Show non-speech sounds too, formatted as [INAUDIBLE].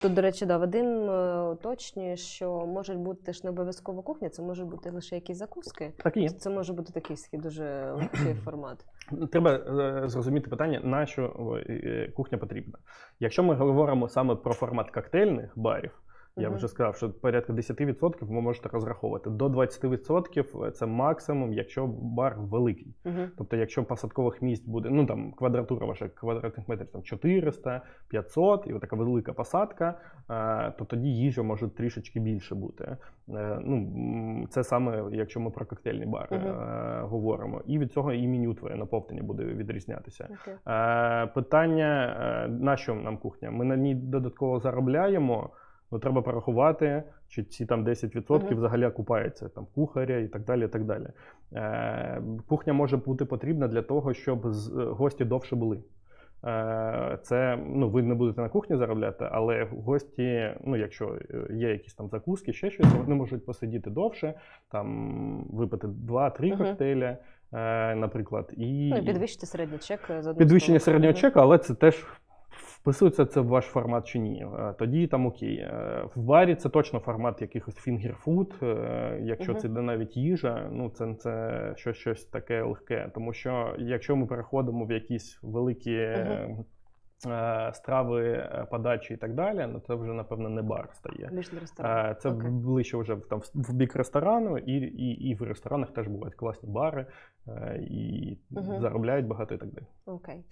Тут, до речі, да, Вадим е, уточнює, що може бути ж не обов'язково кухня, це може бути лише якісь закуски. Так і є. Це може бути такий такий дуже легкий [CLEARS THROAT] формат. Треба е, зрозуміти питання, на що е, кухня потрібна. Якщо ми говоримо саме про формат коктейльних барів, я вже сказав, що порядка 10% ви можете розраховувати. До 20% це максимум, якщо бар великий. Тобто, якщо посадкових місць буде, ну там квадратура ваша квадратних метрів там 400, 500, і така велика посадка, е, то тоді їжа може трішечки більше бути. Е, ну, це саме, якщо ми про коктейльні бари е, говоримо. І від цього і меню твоє наповнення буде відрізнятися. Питання: на що нам кухня? Ми на ній додатково заробляємо. Ну, треба порахувати, чи ці там 10% Мгм. взагалі окупаються там кухаря і так далі. І так далі. Е, кухня може бути потрібна для того, щоб з- е, гості довше були. Е, це ну, ви не будете на кухні заробляти, але гості, ну якщо е, є якісь там закуски, ще щось, вони можуть посидіти довше, там випити 2-3 Мгм. коктейля, е, наприклад, і Ну підвищити середній чек з одного підвищення середнього чеку, але це теж вписується це в ваш формат чи ні. Е, Тоді там окей. Е, В барі це точно формат якихось фінгерфуд. Якщо Мгм. це йде навіть їжа, ну це, це щось, щось таке легке. Тому що якщо ми переходимо в якісь великі. е, Страви, подачі і так далі, ну це вже напевно не бар стає. Ресторан. Це Окей. ближче вже там в- бік ресторану, і, і, і в ресторанах теж бувають класні бари, і Мгм. заробляють багато і так далі. Окей.